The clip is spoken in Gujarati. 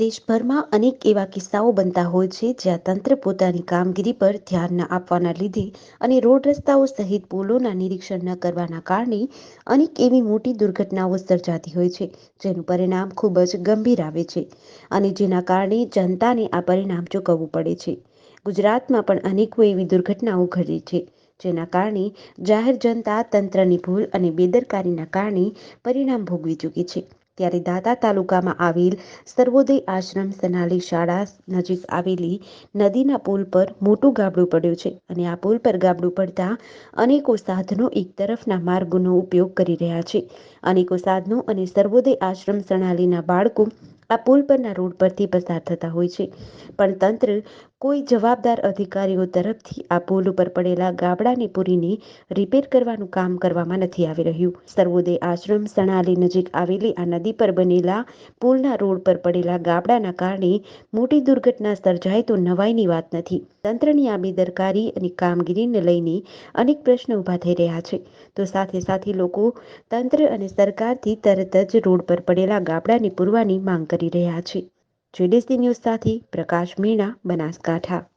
દેશભરમાં અનેક એવા કિસ્સાઓ બનતા હોય છે જ્યાં તંત્ર પોતાની કામગીરી પર ધ્યાન ન આપવાના લીધે અને રોડ રસ્તાઓ સહિત પુલોના નિરીક્ષણ ન કરવાના કારણે અનેક એવી મોટી દુર્ઘટનાઓ સર્જાતી હોય છે, જેનું પરિણામ ખૂબ જ ગંભીર આવે છે અને જેના કારણે જનતાને આ પરિણામ ચૂકવવું પડે છે. ગુજરાતમાં પણ અનેકો એવી દુર્ઘટનાઓ ઘટી છે, જેના કારણે જાહેર જનતા તંત્રની ભૂલ અને બેદરકારીના કારણે પરિણામ ભોગવી ચૂકી છે. ત્યારે દાતા તાલુકામાં આવેલ સર્વોદય આશ્રમ સનાલી શાળા નજીક આવેલી નદીના પુલ પર મોટું ગાબડું પડ્યું છે અને આ પુલ પર ગાબડું પડતા અનેકો સાધનો એક તરફના માર્ગોનો ઉપયોગ કરી રહ્યા છે. અનેકો સાધનો અને સર્વોદય આશ્રમ સણાલીના બાળકો આ પુલ પરના રોડ પરથી પસાર થતા હોય છે. પણ તંત્ર કોઈ જવાબદાર અધિકારીઓ તરફથી આ પુલ ઉપર પડેલા ગાબડાને પૂરીને રિપેર કરવાનું કામ કરવામાં નથી આવી રહ્યું. સર્વોદય આશ્રમ સણાલી નજીક આવેલી આ નદી પર બનેલા પુલના રોડ પર પડેલા ગાબડાના કારણે મોટી દુર્ઘટના સર્જાય તો નવાઈની વાત નથી. તંત્રની આ બેદરકારી અને કામગીરીને લઈને અનેક પ્રશ્ન ઊભા થઈ રહ્યા છે. તો સાથે સાથે લોકો તંત્ર અને સરકારથી તરત જ રોડ પર પડેલા ગાબડાને પૂરવાની માંગ કરી રહ્યા છે. જેડીસી ન્યૂઝ સાથે પ્રકાશ મીણા બનાસકાંઠા.